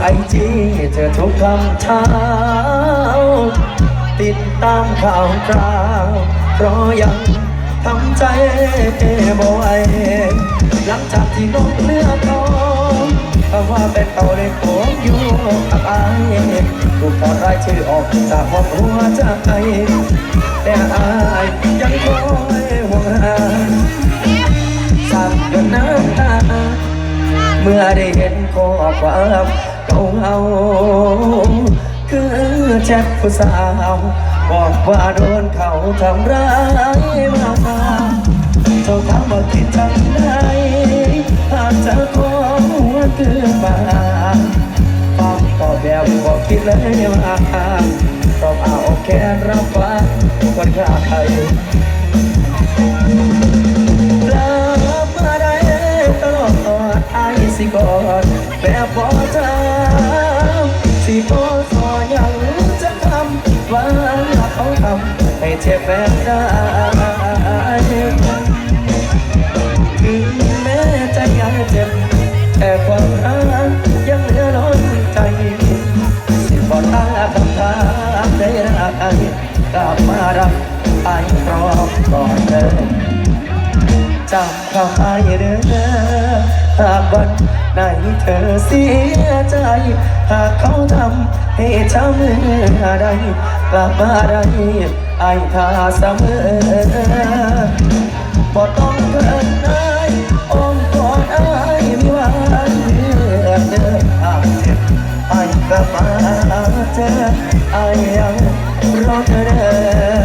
ไอจีเธอทุกคำเช้า ติดตามข่าวคราวเพราะยังทำใจบ่ไหวหลังจากที่น้องเลือกน้องคำว่าเป็นเขาได้โผล่อยู่กับไอายถูกถอดรายชื่อออกจากห้องหัวใจแต่อายยังคอยห่วงหา เมื่อได้เห็นข้อความเก่าเอาคือแชทผู้สาว บอกว่าโดนเขาทำร้ายมาเจ้าถามว่าคิดจังได้หากจะขอหัวคืนมาฟังตอบแบบบอกคิดเลยว่าต้องเอาแค่รับฟังคนข้าใคร แบบพอจำสิโตสอยังจะทำว่าเขาทำให้เจ็บแบบได้ถึงแม้ใจยังเจ็บ แต่ความรักยังเหลือล้นใจสิบอตาคำถามได้รักไอ้กลับมารักไอ้พร้อมก่อนเดินจำคำไอ้เด้อ หากวันไหนเธอเสียใจ หากเขาทำให้ช้ำเมื่อใดกลับมาได้ไอ้ท่าเสมอบ่ต้องเกินไอ้อ้อมกอดไอ้มีวันเลือกเดินหากเจ็บไอ้กลับมาเจอไอ้ยังรอเธอ